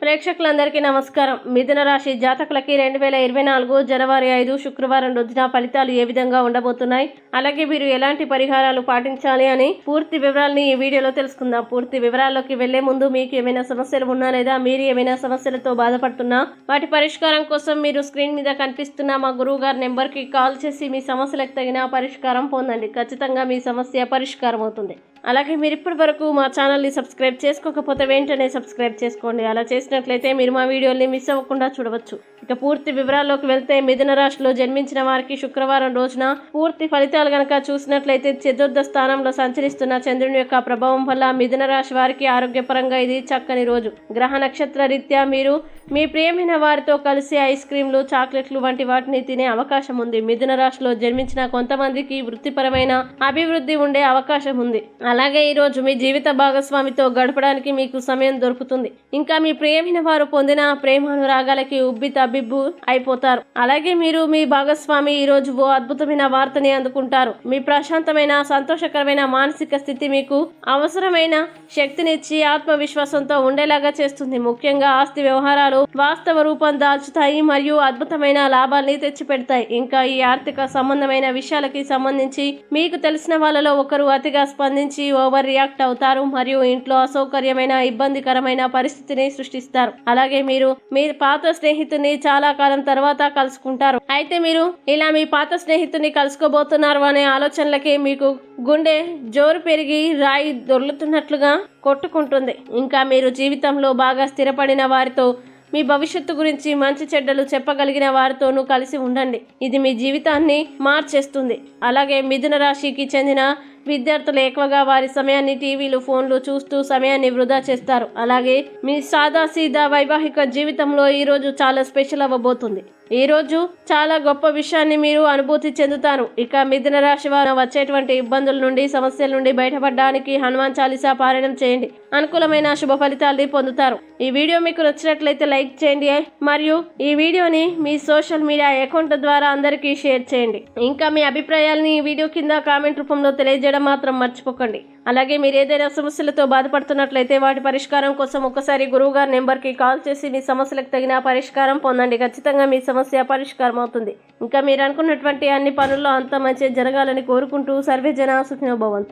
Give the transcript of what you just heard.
ప్రేక్షకులందరికీ నమస్కారం. మిథున రాశి జాతకులకి రెండు వేల ఇరవై నాలుగు జనవరి ఐదు శుక్రవారం రోజున ఫలితాలు ఏ విధంగా ఉండబోతున్నాయి? అలాగే మీరు ఎలాంటి పరిహారాలు పాటించాలి అని పూర్తి వివరాలని ఈ వీడియోలో తెలుసుకుందాం. పూర్తి వివరాల్లోకి వెళ్ళే ముందు మీకు ఏమైనా సమస్యలు ఉన్నా లేదా మీరు ఏమైనా సమస్యలతో బాధపడుతున్నా వాటి పరిష్కారం కోసం మీరు స్క్రీన్ మీద కనిపిస్తున్న మా గురువు గారి నెంబర్కి కాల్ చేసి మీ సమస్యలకు తగిన పరిష్కారం పొందండి. ఖచ్చితంగా మీ సమస్య పరిష్కారం అవుతుంది అలాగే మీరు ఇప్పటి వరకు మా ఛానల్ని సబ్స్క్రైబ్ చేసుకోకపోతే వెంటనే సబ్స్క్రైబ్ చేసుకోండి. అలా చేసినట్లయితే మీరు మా వీడియోని మిస్ అవ్వకుండా చూడవచ్చు. ఇక పూర్తి వివరాల్లోకి వెళ్తే మిథున రాశిలో జన్మించిన వారికి శుక్రవారం రోజున పూర్తి ఫలితాలు కనుక చూసినట్లయితే చతుర్థ స్థానంలో సంచరిస్తున్న చంద్రుని యొక్క ప్రభావం వల్ల మిథున రాశి వారికి ఆరోగ్యపరంగా ఇది చక్కని రోజు. గ్రహ నక్షత్ర రీత్యా మీరు మీ ప్రేమైన వారితో కలిసి ఐస్ క్రీంలు చాక్లెట్లు వంటి వాటిని తినే అవకాశం ఉంది. మిథున రాశిలో జన్మించిన కొంతమందికి వృత్తిపరమైన అభివృద్ధి ఉండే అవకాశం ఉంది. అలాగే ఈరోజు మీ జీవిత భాగస్వామితో గడపడానికి మీకు సమయం దొరుకుతుంది. ఇంకా మీ ప్రేమిన వారు పొందిన ప్రేమానురాగాలకి ఉబ్బి తబ్బిబ్బు అయిపోతారు. అలాగే మీరు మీ భాగస్వామి ఈ రోజు ఓ అద్భుతమైన వార్తని అందుకుంటారు. మీ ప్రశాంతమైన సంతోషకరమైన మానసిక స్థితి మీకు అవసరమైన శక్తినిచ్చి ఆత్మవిశ్వాసంతో ఉండేలాగా చేస్తుంది. ముఖ్యంగా ఆస్తి వ్యవహారాలు వాస్తవ రూపం దాల్చుతాయి మరియు అద్భుతమైన లాభాల్ని తెచ్చిపెడతాయి. ఇంకా ఈ ఆర్థిక సంబంధమైన విషయాలకి సంబంధించి మీకు తెలిసిన వాళ్ళలో ఒకరు అతిగా స్పందించి ఓవర్ రియాక్ట్ అవుతారు మరియు ఇంట్లో అసౌకర్యమైన ఇబ్బందికరమైన పరిస్థితిని సృష్టిస్తారు. అలాగే మీరు మీ పాత స్నేహితుని చాలా కాలం తర్వాత కలుసుకుంటారు. అయితే మీరు ఇలా మీ పాత స్నేహితుని కలుసుకోబోతున్నారు అనే ఆలోచనలకి మీకు గుండె జోరు పెరిగి రాయి దొర్లుతున్నట్లుగా కొట్టుకుంటుంది. ఇంకా మీరు జీవితంలో బాగా స్థిరపడిన వారితో మీ భవిష్యత్తు గురించి మంచి చెడ్డలు చెప్పగలిగిన వారితోనూ కలిసి ఉండండి. ఇది మీ జీవితాన్ని మార్చేస్తుంది. అలాగే మిథున రాశికి చెందిన విద్యార్థులు ఎక్కువగా వారి సమయాన్ని టీవీలు ఫోన్లు చూస్తూ సమయాన్ని వృధా చేస్తారు. అలాగే మీ సాదా సీదా వైవాహిక జీవితంలో ఈరోజు చాలా స్పెషల్ అవ్వబోతుంది. ఈరోజు చాలా గొప్ప విషయాన్ని మీరు అనుభూతి చెందుతారు. ఇక మిథున రాశి వారు వచ్చేటువంటి ఇబ్బందుల నుండి సమస్యల నుండి బయటపడడానికి హనుమాన్ చాలీసా పారాయణం చేయండి. అనుకూలమైన శుభ ఫలితాలని పొందుతారు. ఈ వీడియో మీకు నచ్చినట్లయితే లైక్ చేయండి మరియు ఈ వీడియోని మీ సోషల్ మీడియా అకౌంట్ ద్వారా అందరికీ షేర్ చేయండి. ఇంకా మీ అభిప్రాయాలని ఈ వీడియో కింద కామెంట్ రూపంలో తెలియజేయడం మాత్రం మర్చిపోకండి. అలాగే మీరు ఏదైనా సమస్యలతో బాధపడుతున్నట్లయితే వాటి పరిష్కారం కోసం ఒకసారి గురువు గారి నెంబర్కి కాల్ చేసి మీ సమస్యలకు తగిన పరిష్కారం పొందండి. ఖచ్చితంగా మీ సమస్య పరిష్కారం అవుతుంది. ఇంకా మీరు అనుకున్నటువంటి అన్ని పనుల్లో అంత మంచి జరగాలని కోరుకుంటూ సర్వే జన సుఖినోభవంతు